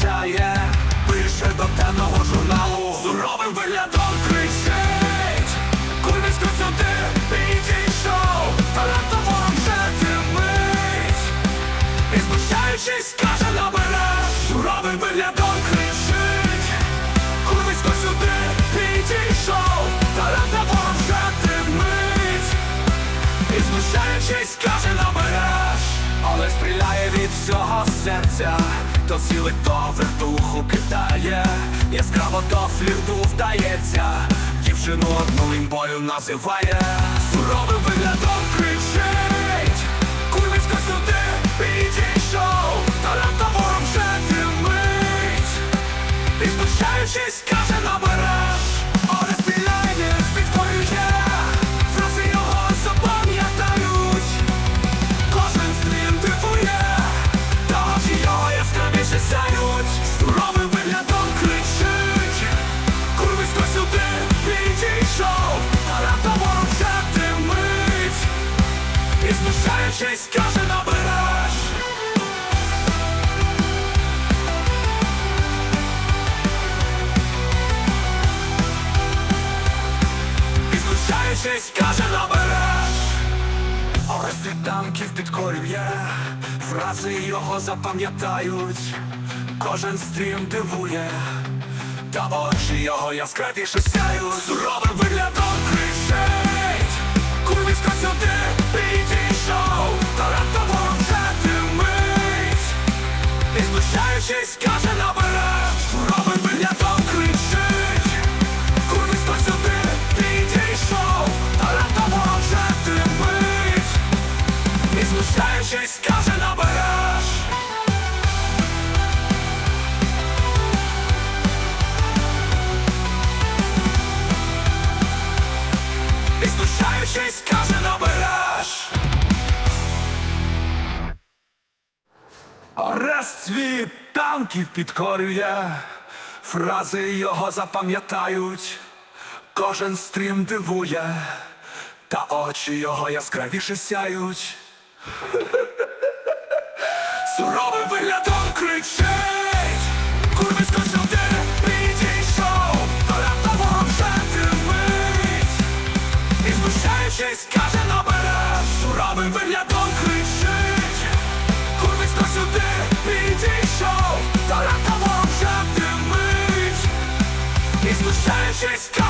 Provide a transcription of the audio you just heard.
пробачає, пише до темного журналу, суровим виглядом кричить, кульмісько сюди підійшов, таланта ворог вже димить, і знущаючись, каже набереш, суровим виглядом кричить, кульмісько сюди підійшов, таланта ворог вже димить. І знущаючись, каже набереш, але стріляє від всього серця, то сіли, то вертуху кидає, яскраво до флірту вдається, дівчину одну лімбою називає, суровим виглядом знущаючись, каже набереш. І знущаючись, каже набереш. Але світанків підкорює Фрази його запам'ятають. Кожен стрім дивує. Та очі його яскравіше сяють. Суровим виглядом знущаючись, каже набереш. Суровим виглядом кричить. Курвисько сюди? Підійшов. Таранто ворог вже димить І знущаючись, каже набереш. І знущаючись, каже набереш Світ танків підкорює, фрази його запам'ятають, кожен стрім дивує, та очі його яскравіше сяють. Суровим виглядом кричить, курвисько сюди підійшов, таланта ворог вже димить. І знущаючись, каже набереш Суровим виглядом підійшов